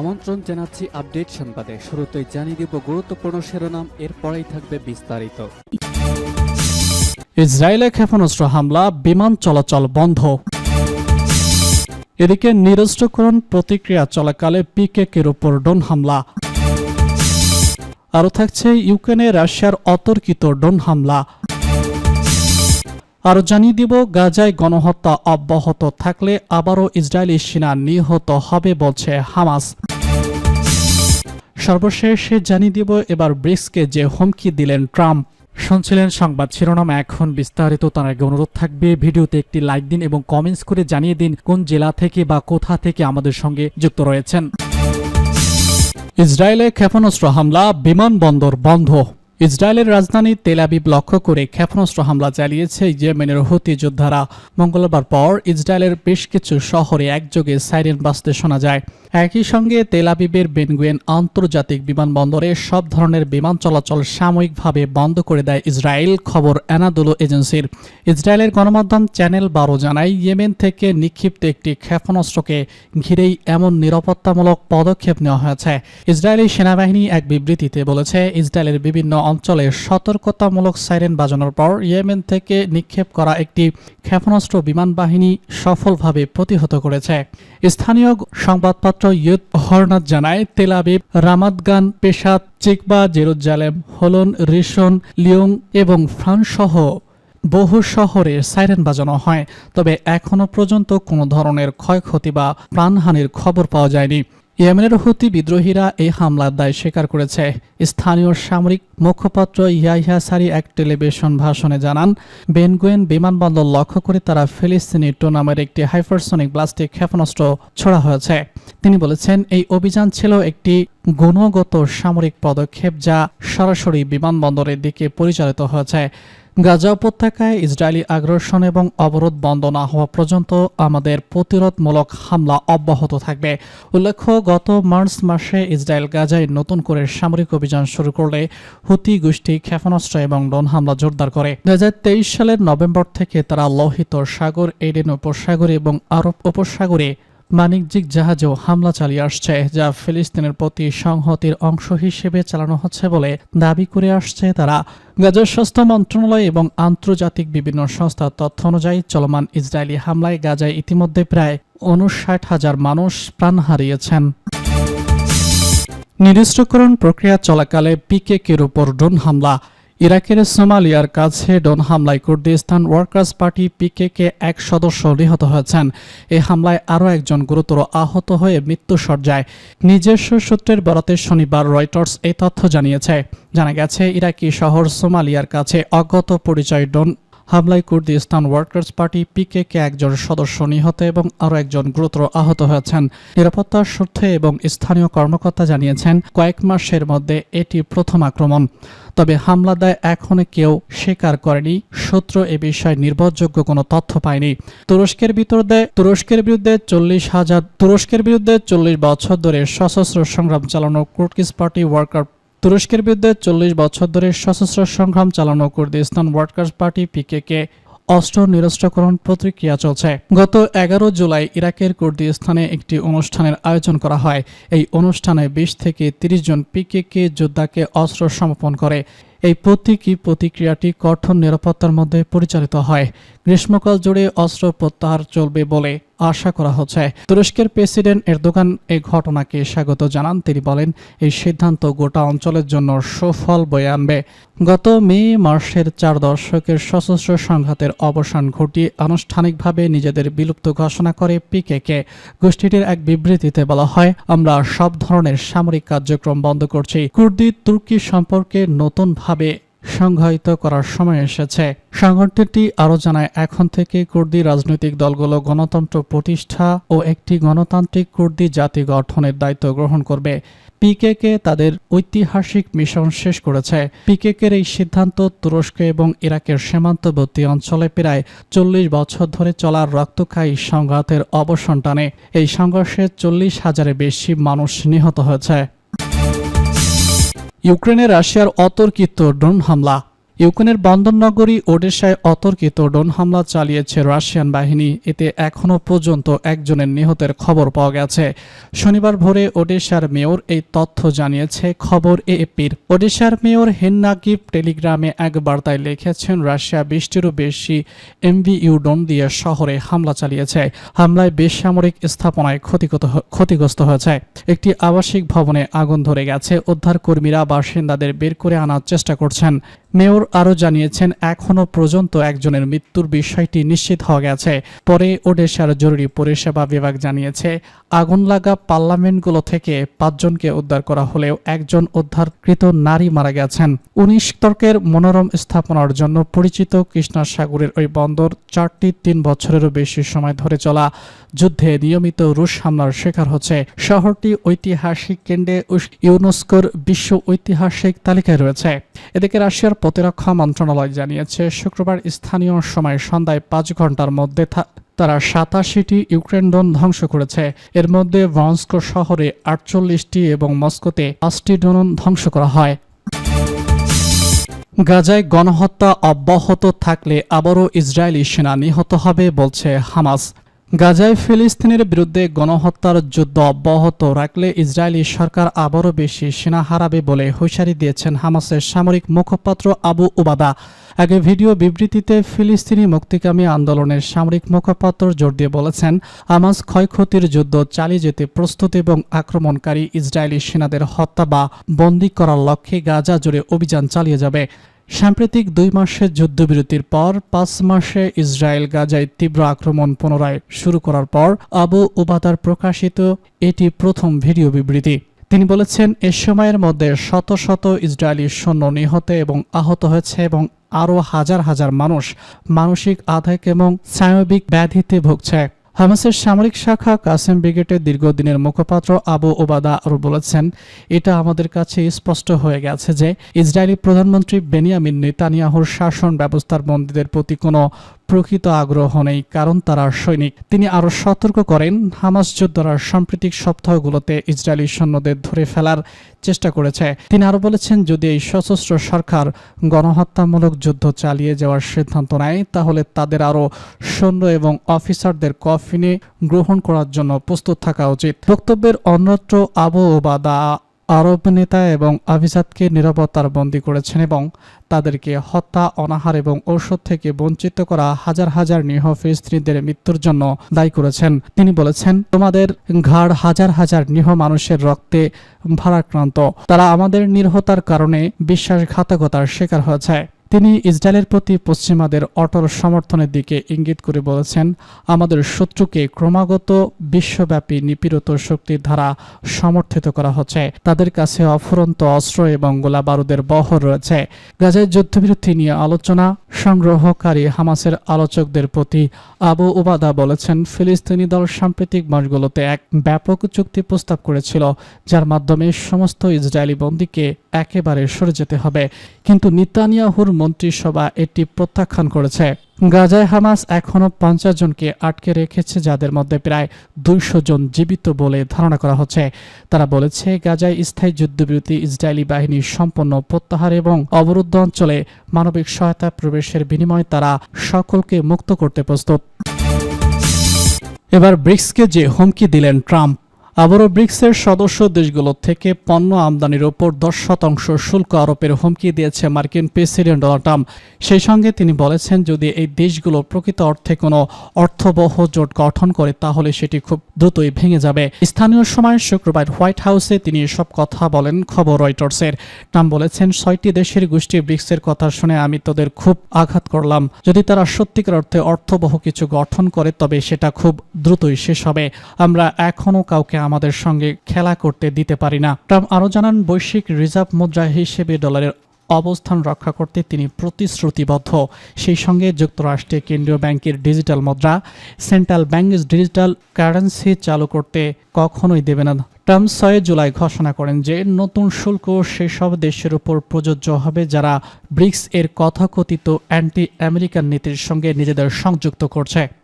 আমন্ত্রণ জানাচ্ছি আপডেট সংবাদে। শুরুতেই জানিয়ে দিব গুরুত্বপূর্ণ শিরোনাম, এরপরেই থাকবে বিস্তারিত। ইসরায়েলে ক্ষেপণাস্ত্র হামলা, বিমান চলাচল বন্ধ। এদিকে নিরস্ত্রকরণ প্রতিক্রিয়া চলাকালে পিকেকের উপর ডোন হামলা। আরও থাকছে ইউক্রেনে রাশিয়ার অতর্কিত ডোন হামলা। আরও জানিয়ে দিব, গাজায় গণহত্যা অব্যাহত থাকলে আবারও ইসরায়েলি সেনা নিহত হবে বলছে হামাস। সর্বশেষে জানিয়ে দিব, এবার ব্রিক্সকে যে হুমকি দিলেন ট্রাম্প। শুনছিলেন সংবাদ শিরোনাম, এখন বিস্তারিত, তার আগে অনুরোধ থাকবে, ভিডিওতে একটি লাইক দিন এবং কমেন্টস করে জানিয়ে দিন কোন জেলা থেকে বা কোথা থেকে আমাদের সঙ্গে যুক্ত রয়েছেন। ইসরায়েলে ক্ষেপণাস্ত্র হামলা, বিমানবন্দর বন্ধ। ইসরায়েলের রাজধানী তেলাবিব লক্ষ্য করে ক্ষেপণাস্ত্র হামলা চালিয়েছে ইয়েমেনের হুতি যোদ্ধারা। মঙ্গলবার পর ইসরায়েলের বেশ কিছু শহরে একযোগে সাইরেন বাজতে শোনা যায়। একই সঙ্গে তেলাবিবের বেনগুয়েন আন্তর্জাতিক বিমানবন্দরে সব ধরনের বিমান চলাচল সাময়িকভাবে বন্ধ করে দেয় ইসরায়েল, খবর অ্যানাদুলো এজেন্সির। ইসরায়েলের গণমাধ্যম চ্যানেল বারো জানায়, ইয়েমেন থেকে নিক্ষিপ্ত একটি ক্ষেপণাস্ত্রকে ঘিরেই এমন নিরাপত্তামূলক পদক্ষেপ নেওয়া হয়েছে। ইসরায়েলি সেনাবাহিনী এক বিবৃতিতে বলেছে, ইসরায়েলের বিভিন্ন অঞ্চলে সতর্কতামূলক সাইরেন বাজানোর পর ইয়েমেন থেকে নিক্ষেপ করা একটি ক্ষেপণাস্ত্র বিমান বাহিনী সফলভাবে প্রতিহত করেছে। স্থানীয় সংবাদপত্র ইয়ুথ হরনাথ জানায় তেলাবিব রামাদগান পেশাদ চিকবা, জেরুজালেম, হলন রিশন লিয়ং এবং ফ্রান্স সহ বহু শহরে সাইরেন বাজানো হয়। তবে এখনও পর্যন্ত কোনো ধরনের ক্ষয়ক্ষতি বা প্রাণহানির খবর পাওয়া যায়নি। ইয়েমেনের হুতি বিদ্রোহীরা এই হামলার দায় স্বীকার করেছে। স্থানীয় সামরিক মুখপাত্র ইয়াহিয়া সারি এক টেলিভিশন ভাষণে জানান, বেনগুয়েন বিমানবন্দর লক্ষ্য করে তারা ফিলিস্তিনি টো নামের একটি হাইপারসনিক প্লাস্টিক ক্ষেপণাস্ত্র ছোড়া হয়েছে। তিনি বলেছেন, এই অভিযান ছিল একটি গুণগত সামরিক পদক্ষেপ যা সরাসরি বিমানবন্দরের দিকে পরিচালিত হয়েছে। গাজা উপত্যকায় ইসরায়েলি আগ্রাসন এবং অবরোধ বন্ধ না হওয়া পর্যন্ত আমাদের প্রতিরোধমূলক হামলা অব্যাহত থাকবে। উল্লেখ্য, গত মার্চ মাসে ইসরায়েল গাজায় নতুন করে সামরিক অভিযান শুরু করলে হুতি গোষ্ঠী ক্ষেপণাস্ত্র এবং ড্রোন হামলা জোরদার করে। দু হাজার তেইশ সালের নভেম্বর থেকে তারা লোহিত সাগর, এডেন উপসাগর এবং আরব উপসাগরে বাণিজ্যিক জাহাজেও হামলা চালিয়ে আসছে, যা ফিলিস্তিনের প্রতি সংহতির অংশ হিসেবে চালানো হচ্ছে বলে দাবি করে আসছে তারা। গাজার স্বাস্থ্য মন্ত্রণালয় এবং আন্তর্জাতিক বিভিন্ন সংস্থার তথ্য অনুযায়ী চলমান ইসরায়েলি হামলায় গাজায় ইতিমধ্যে প্রায় উনষাট হাজার মানুষ প্রাণ হারিয়েছেন। নিরস্ত্রকরণ প্রক্রিয়া চলাকালে পিকেকের উপর ড্রোন হামলা। ইরাকের সোমালিয়ার কাছে ডন হামলায় কুর্দিস্তান ওয়ার্কার্স পার্টি পিকেকে এক সদস্য নিহত হয়েছেন। এ হামলায় আরও একজন গুরুতর আহত হয়ে মৃত্যু সজ্জায়। নিজস্ব সূত্রের বরাতে শনিবার রয়টার্স এই তথ্য জানিয়েছে। জানা গেছে, ইরাকি শহর সোমালিয়ার কাছে অজ্ঞাত পরিচয় ড্রোন হামলায় কুর্দিস্তান ওয়ার্কার্স পার্টি পিকেকে একজন সদস্য নিহত এবং আরও একজন গুরুতর আহত হয়েছেন। নিরাপত্তা সূত্রে এবং স্থানীয় কর্মকর্তা জানিয়েছেন, কয়েক মাসের মধ্যে এটি প্রথম আক্রমণ। তবে হামলা দায় এখনও কেউ স্বীকার করেনি, সূত্র এ বিষয়ে নির্ভরযোগ্য কোনো তথ্য পায়নি। তুরস্কের বিরুদ্ধে তুরস্কের বিরুদ্ধে চল্লিশ হাজার, তুরস্কের বিরুদ্ধে চল্লিশ বছর ধরে সশস্ত্র সংগ্রাম চালানো কুর্কিস পার্টি ওয়ার্কার তুরস্কের বিরুদ্ধে চল্লিশ বছর ধরে সশস্ত্র সংগ্রাম চালানো কুর্দিস্তান ওয়ার্কার্স পার্টি পিকেকে অস্ত্র নিরস্ত্রকরণ প্রতিক্রিয়া চলছে। গত এগারো জুলাই ইরাকের কুর্দিস্তানে একটি অনুষ্ঠানের আয়োজন করা হয়। এই অনুষ্ঠানে বিশ থেকে তিরিশ জন পিকেকে যোদ্ধাকে অস্ত্র সমর্পণ করে। এই প্রতীকী প্রতিক্রিয়াটি কঠোর নিরাপত্তার মধ্যে পরিচালিত হয়। গ্রীষ্মকাল জুড়ে অস্ত্র প্রত্যাহার চলবে বলে আশা করা হচ্ছে। তুরস্কের প্রেসিডেন্ট এরদোগান এই ঘটনাকে স্বাগত জানান। তিনি বলেন, এই সিদ্ধান্ত গোটা অঞ্চলের জন্য সুফল বয়ে আনবে। গত মে মাসের চার দশকের সশস্ত্র সংঘাতের অবসান ঘটিয়ে আনুষ্ঠানিকভাবে নিজেদের বিলুপ্ত ঘোষণা করে পিকেকে। গোষ্ঠীটির এক বিবৃতিতে বলা হয়, আমরা সব ধরনের সামরিক কার্যক্রম বন্ধ করছি। কুর্দি তুর্কি সম্পর্কে নতুনভাবে সংজ্ঞায়িত করার সময় এসেছে। সংগঠনটি আরও জানায়, এখন থেকে কুর্দি রাজনৈতিক দলগুলো গণতন্ত্র প্রতিষ্ঠা ও একটি গণতান্ত্রিক কুর্দি জাতি গঠনের দায়িত্ব গ্রহণ করবে। পিকেকে তাদের ঐতিহাসিক মিশন শেষ করেছে। পিকেকের এই সিদ্ধান্ত তুরস্ক এবং ইরাকের সীমান্তবর্তী অঞ্চলে প্রায় চল্লিশ বছর ধরে চলার রক্তক্ষয়ী সংঘাতের অবসান টানে। এই সংঘর্ষে চল্লিশ হাজারের বেশি মানুষ নিহত হয়েছে। ইউক্রেনে রাশিয়ার অতর্কিত ড্রোন হামলা। ইউক্রেনের বন্দরনগরী ওডেসায় অতর্কিত ড্রোন হামলা চালিয়েছে রাশিয়ান বাহিনী। এতে এখনও পর্যন্ত একজনের নিহতের খবর পাওয়া গেছে। শনিবার ভোরে ওডেসার মেয়র এই তথ্য জানিয়েছে। খবর এএপির ওডেসার মেয়র হেন্নাগিব টেলিগ্রামে এক বার্তায় লিখেছেন, রাশিয়া বিশটিরও বেশি এমভিইউ ড্রোন দিয়ে শহরে হামলা চালিয়েছে। হামলায় বেসামরিক স্থাপনায় ক্ষতিগত ক্ষতিগ্রস্ত হয়েছে। একটি আবাসিক ভবনে আগুন ধরে গেছে। উদ্ধার কর্মীরা বাসিন্দাদের বের করে আনার চেষ্টা করছেন। মেয়র আরও জানিয়েছেন, এখনও পর্যন্ত একজনের মৃত্যুর বিষয়টি নিশ্চিত হওয়া গেছে। পরে ওডেশার জরুরি পরিষেবা বিভাগ জানিয়েছে, আগুন লাগা পার্লামেন্টগুলো থেকে পাঁচজনকে উদ্ধার করা হলেও একজন উদ্ধারকৃত নারী মারা গেছেন। উনিশ তর্কের মনোরম স্থাপনার জন্য পরিচিত কৃষ্ণা সাগরের ওই বন্দর চারটি তিন বছরেরও বেশি সময় ধরে চলা। যুদ্ধে নিয়মিত রুশ হামলার শিকার হচ্ছে। শহরটি ঐতিহাসিক কেন্দ্রে ইউনেস্কোর বিশ্ব ঐতিহাসিক তালিকায় রয়েছে। এদিকে রাশিয়ার প্রতিরক্ষা মন্ত্রণালয় জানিয়েছে, শুক্রবার স্থানীয় সময় সন্ধ্যায় পাঁচ ঘণ্টার মধ্যে তারা সাতাশিটি ইউক্রেন ড্রোন ধ্বংস করেছে। এর মধ্যে ভ্রন্স্কো শহরে আটচল্লিশটি এবং মস্কোতে পাঁচটি ড্রোন ধ্বংস করা হয়। গাজায় গণহত্যা অব্যাহত থাকলে আবারও ইসরায়েলি সেনা নিহত হবে বলছে হামাস। গাজায় ফিলিস্তিনের বিরুদ্ধে গণহত্যার যুদ্ধ অব্যাহত রাখলে ইসরায়েলি সরকার আবারও বেশি সেনা হারাবে বলে হুঁশিয়ারি দিয়েছেন হামাসের সামরিক মুখপাত্র আবু উবাদা। আগে ভিডিও বিবৃতিতে ফিলিস্তিনি মুক্তিকামী আন্দোলনের সামরিক মুখপাত্র জোর দিয়ে বলেছেন, হামাস ক্ষয়ক্ষতির যুদ্ধ চালিয়ে যেতে প্রস্তুত এবং আক্রমণকারী ইসরায়েলি সেনাদের হত্যা বা বন্দী করার লক্ষ্যে গাজা জুড়ে অভিযান চালিয়ে যাবে। সাম্প্রতিক দুই মাসের যুদ্ধবিরতির পর পাঁচ মাসে ইসরায়েল গাজায় তীব্র আক্রমণ পুনরায় শুরু করার পর আবু উবাদার প্রকাশিত এটি প্রথম ভিডিও বিবৃতি। তিনি বলেছেন, এ সময়ের মধ্যে শত শত ইসরায়েলি সৈন্য নিহত এবং আহত হয়েছে এবং আরও হাজার হাজার মানুষ মানসিক আধাক এবং স্নায়বিক ব্যাধিতে ভুগছে। হামাসের সামরিক শাখা কাসেম ব্রিগেডের দীর্ঘদিনের মুখপাত্র আবু ওবাদা আরও বলেছেন, এটা আমাদের কাছে স্পষ্ট হয়ে গেছে যে ইসরায়েলি প্রধানমন্ত্রী বেনিয়ামিন নেতানিয়াহুর শাসন ব্যবস্থার বন্দীদের প্রতি কোনো প্রকৃত আগ্রহ নেই, কারণ তারা সৈনিক। তিনি আরও সতর্ক করেন, হামাস যোদ্ধারা সাম্প্রতিক সপ্তাহগুলোতে ইসরায়েলি সৈন্যদের ধরে ফেলার চেষ্টা করেছে। তিনি আরও বলেছেন, যদি এই সশস্ত্র সরকার গণহত্যামূলক যুদ্ধ চালিয়ে যাওয়ার সিদ্ধান্ত নেয়, তাহলে তাদের আরও সৈন্য এবং অফিসারদের কফিনে গ্রহণ করার জন্য প্রস্তুত থাকা উচিত। বক্তব্যের অন্যত্র আবু আরব নেতা এবং আভিজাতকে নিরাপত্তার বন্দী করেছেন এবং তাদেরকে হত্যা, অনাহার এবং ঔষধ থেকে বঞ্চিত করা হাজার হাজার নিহ ফিলিস্তিনিদের মৃত্যুর জন্য দায়ী করেছেন। তিনি বলেছেন, তোমাদের ঘাড় হাজার হাজার নিহ মানুষের রক্তে ভারাক্রান্ত। তারা আমাদের নির্হতার কারণে বিশ্বাসঘাতকতার শিকার হয়েছে। তিনি ইসরায়েলের প্রতি পশ্চিমাদের অটল সমর্থনের দিকে ইঙ্গিত করে বলেছেন, আমাদের শত্রুকে ক্রমাগত বিশ্বব্যাপী নিপীড়িত শক্তির দ্বারা সমর্থিত করা হচ্ছে। তাদের কাছে অফুরন্ত অস্ত্র এবং গোলা বারুদের বহর রয়েছে। গাজায় যুদ্ধবিরতি নিয়ে আলোচনা, সংগ্রহকারী হামাসের আলোচকদের প্রতি আবু উবাদা বলেছেন, ফিলিস্তিনি দল সাম্প্রতিক মাসগুলোতে এক ব্যাপক চুক্তি প্রস্তাব করেছিল, যার মাধ্যমে সমস্ত ইসরায়েলি বন্দীকে একেবারে সরে যেতে হবে। কিন্তু নিতানিয়াহুর মন্ত্রিসভা এটি প্রত্যাখ্যান করেছে। গাজায় হামাস এখনও পঞ্চাশ জনকে আটকে রেখেছে, যাদের মধ্যে প্রায় দুইশো জন জীবিত বলে ধারণা করা হচ্ছে। তারা বলেছে, গাজায় স্থায়ী যুদ্ধবিরতি, ইসরায়েলি বাহিনী সম্পন্ন প্রত্যাহার এবং অবরুদ্ধ অঞ্চলে মানবিক সহায়তা প্রবেশের বিনিময়ে তারা সকলকে মুক্ত করতে প্রস্তুত। এবার ব্রিক্সকে যে হুমকি দিলেন ট্রাম্প আবারও ব্রিক্সের সদস্য দেশগুলো থেকে পণ্য আমদানির ওপর দশ শতাংশ শুল্ক আরোপের হুমকি দিয়েছে মার্কিন প্রেসিডেন্ট ডোনাল্ড ট্রাম্প। সেই সঙ্গে তিনি বলেছেন, যদি এই দেশগুলো প্রকৃত অর্থে কোনো অর্থবহ জোট গঠন করে, তাহলে সেটি খুব দ্রুতই ভেঙে যাবে। স্থানীয় সময় শুক্রবার হোয়াইট হাউসে তিনি এসব কথা বলেন খবর রয়টার্সের। ট্রাম্প বলেছেন, ছয়টি দেশের গোষ্ঠী ব্রিক্সের কথা শুনে আমি তোদের খুব আঘাত করলাম। যদি তারা সত্যিকার অর্থে অর্থবহ কিছু গঠন করে, তবে সেটা খুব দ্রুতই শেষ হবে। আমরা এখনও কাউকে আমাদের সঙ্গে খেলা করতে দিতে পারি না। ট্রাম্প আরও জানান, বৈশ্বিক রিজার্ভ মুদ্রা হিসেবে ডলারের অবস্থান রক্ষা করতে তিনি প্রতিশ্রুতিবদ্ধ। সেই সঙ্গে যুক্তরাষ্ট্রে কেন্দ্রীয় ব্যাংকের ডিজিটাল মুদ্রা, সেন্ট্রাল ব্যাংক ডিজিটাল কারেন্সি চালু করতে কখনোই দেবে না। ট্রাম্প ছয় জুলাই ঘোষণা করেন যে নতুন শুল্ক সেসব দেশের উপর প্রযোজ্য হবে যারা ব্রিক্স এর কথাকথিত অ্যান্টি আমেরিকান নীতির সঙ্গে নিজেদের সংযুক্ত করছে।